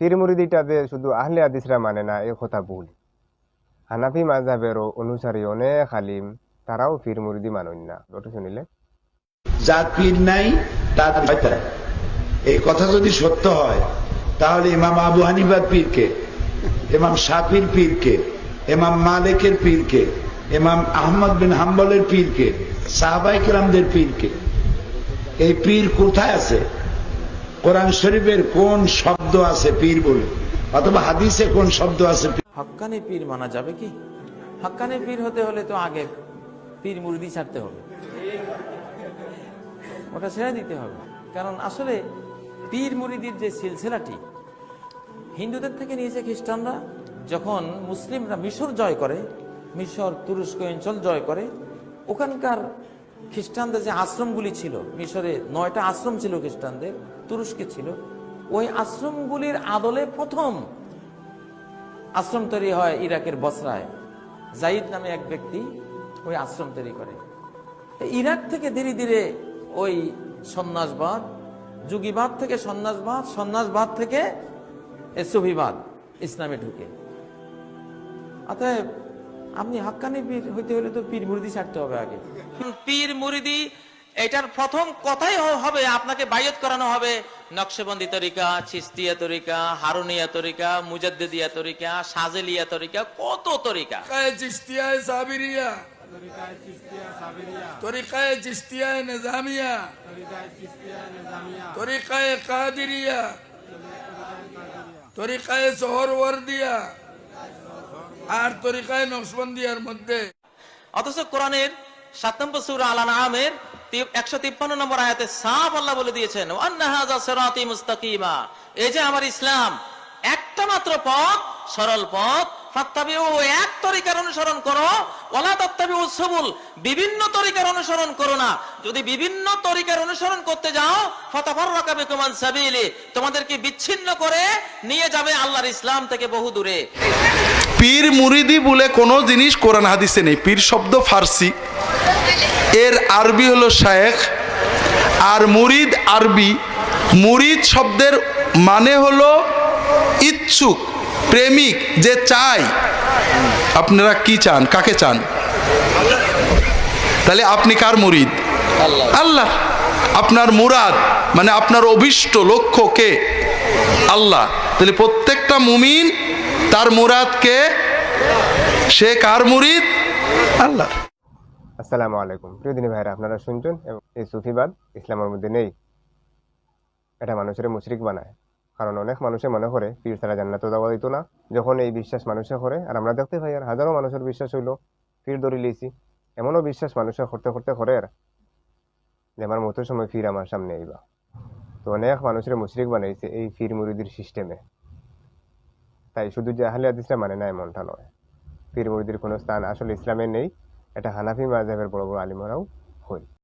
ফির মুরিদিটা যে শুধু আহলে হাদিসরা মানে না এই কথা ভুল হানাফি মাঝাবের অনুসারী অনেক আলিম তারাও ফির মুরিদি মানন না ওটা শুনিলে পীর নাই তার এই কথা যদি সত্য হয়, তাহলে ইমাম আবু হানিফার পীরকে, ইমাম শাফির পীরকে, ইমাম মালিকের পীরকে, ইমাম আহমদ বিন হাম্বলের পীরকে সাহাবাই কিরামদের পীরকে, এই পীর কোথায় আছে? কোরআন শরীফের কোন শব্দ আছে পীর বলে? অথবা হাদিসে কোন শব্দ আছে? হাক্কানি পীর মানা যাবে কি? হাক্কানি পীর হতে হলে তো আগে পীর মুরিদি ছাড়তে হবে। ওটা ছেড়ে দিতে হবে। কারণ আসলে পীর মুরিদির যে সিলসিলাটি, হিন্দুদের থেকে নিয়েছে খ্রিস্টানরা, যখন মুসলিমরা মিশর জয় করে, মিশর তুরস্ক অঞ্চল জয় করে, ওখানকার খ্রিস্টানদের যে আশ্রমগুলি ছিল, মিশরে নয়টা আশ্রম ছিল খ্রিস্টানদের, তুরস্কে ছিল, ওই আশ্রমগুলির আদলে প্রথম আশ্রম তৈরি হয় ইরাকের বসরায়। জাইদ নামে এক ব্যক্তি ওই আশ্রম তৈরি করে। ইরাক থেকে ধীরে ধীরে ওই সন্ন্যাসবাদ, যুগীবাদ থেকে সন্ন্যাসবাদ সন্ন্যাসবাদ থেকে এ সুফিবাদ ইসলামে ঢুকে। অতএব আপনি হাক্কানি পীর হইতে হলে তো পীর মুরিদি ছাড়তে হবে আগে। পীর মুরিদি এটার প্রথম কথাই হবে আপনাকে বাইয়ত করানো হবে। নকশবন্দি তরিকা চিস্তিয়া তরিকা হারুনিয়া তরিকা মুজাদ্দিদিয়া তরিকা সাজেলিয়া তরিকা কত তরিকা? তরিকায় চিস্তিয়ায় সাবিরিয়া। তরিকায় চিস্তিয়ায় নিজামিয়া। তরিকায় কাদিরিয়া। তরিকায় সোহরওয়ার্দিয়া আর তরিকায় নকশবন্দিয়ার মধ্যে। অথচ কোরআনের সাত নম্বর সুর আলান আমের একশো তিপ্পান্ন নম্বর আয়াতে সাফ আল্লাহ বলে দিয়েছেন মুস্তাকিমা। এই যে আমার ইসলাম, একটা মাত্র পথ, সরল পথ এক তরিকার অনুসরণ করো, ওয়ালা তাত্তাবিউ সুবুল, বিভিন্ন তরিকার অনুসরণ করো না। যদি বিভিন্ন তরিকার অনুসরণ করতে যাও আন সাবিলি, তোমাদেরকে বিচ্ছিন্ন করে নিয়ে যাবে আল্লাহর ইসলাম থেকে বহু দূরে। পীর মুরিদি বলে কোনো জিনিস কোরআন হাদিসে নেই। পীর শব্দ ফার্সি। এর আরবি হলো শায়েখ, আর মুরিদ আরবি। মুরিদ শব্দের মানে হলো ইচ্ছুক। প্রেমিক যে চাই আপনারা কি চান? কাকে চান? তাহলে আপনি কার মুরিদ? আল্লাহ। আপনার মুরাদ মানে আপনার অভিষ্ট লক্ষ্য কে? আল্লাহ। তাহলে প্রত্যেকটা মুমিন তার মুরাদকে সে কার মুরিদ? আল্লাহ। আসসালামু আলাইকুম। প্রিয় দিনী ভাইরা আপনারা শুনছেন এবং এই সুফিবাদ ইসলামের মধ্যে নেই। এটা মানুষের মুশরিক বানায়। কারণ অনেক মানুষে মনে করে, পীর ছাড়া জান্নাত দেওয়া দিত না। যখন এই বিশ্বাস মানুষে করে, আর আমরা দেখতে পাই, আর হাজারো মানুষের বিশ্বাস হইল, পীর ধরে লিয়েছি। এমনও বিশ্বাস মানুষে করতে করতে করে আর যে আমার মতো সময় ফির আমার সামনে আইবা। তো অনেক মানুষের মুশরিক বানাইছে এই ফির মুরিদির সিস্টেমে তাই শুধু যে আহলে হাদিসরা মানে না, এমনটা নয়। পীর মুরিদির কোনো স্থান আসলে ইসলামে নেই। এটা হানাফি মাযহাবের বড় বড় আলিমরাও হই